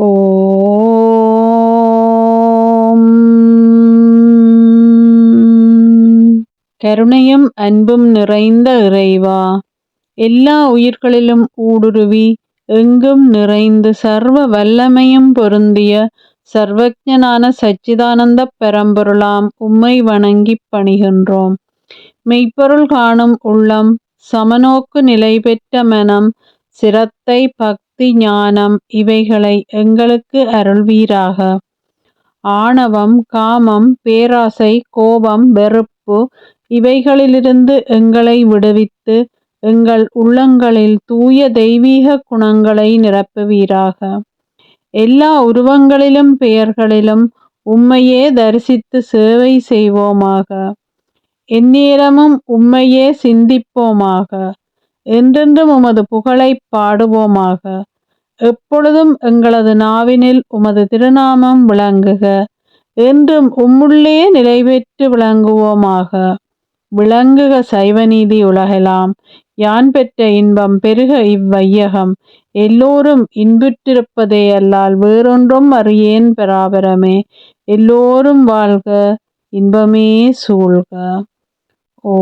ஓம். கருணையும் அன்பும் நிறைந்த இறைவா எல்லா உயிர்களிலும் ஊடுருவி எங்கும் நிறைந்து சர்வ வல்லமையும் பொருந்திய சர்வஜனான சச்சிதானந்த பெரம்பொருளாம் உம்மை வணங்கி பணிகின்றோம். மெய்ப்பொருள் காணும் உள்ளம் சமநோக்கு நிலை பெற்ற மனம் சிரத்தை பக் பக்தி ஞானம் இவைகளை எங்களுக்கு அருள்வீராக. ஆணவம் காமம் பேராசை கோபம் வெறுப்பு இவைகளிலிருந்து எங்களை விடுவித்து எங்கள் உள்ளங்களில் தூய தெய்வீக குணங்களை நிரப்புவீராக. எல்லா உருவங்களிலும் பெயர்களிலும் உம்மையே தரிசித்து சேவை செய்வோமாக. எந்நேரமும் உம்மையே சிந்திப்போமாக. என்றென்றும் உமது புகழைப் பாடுவோமாக. எப்பொழுதும் எங்களது நாவினில் உமது திருநாமம் விளங்குக. என்றும் உம்முள்ளே நிலை பெற்று விளங்குவோமாக. விளங்குக சைவநீதி உலகெலாம். யான் பெற்ற இன்பம் பெருக இவ்வையகம். எல்லோரும் இன்புற்றிருப்பதே அல்லால் வேறொன்றும் அறியேன் பராபரமே எல்லோரும் வாழ்க. இன்பமே சூழ்க. ஓ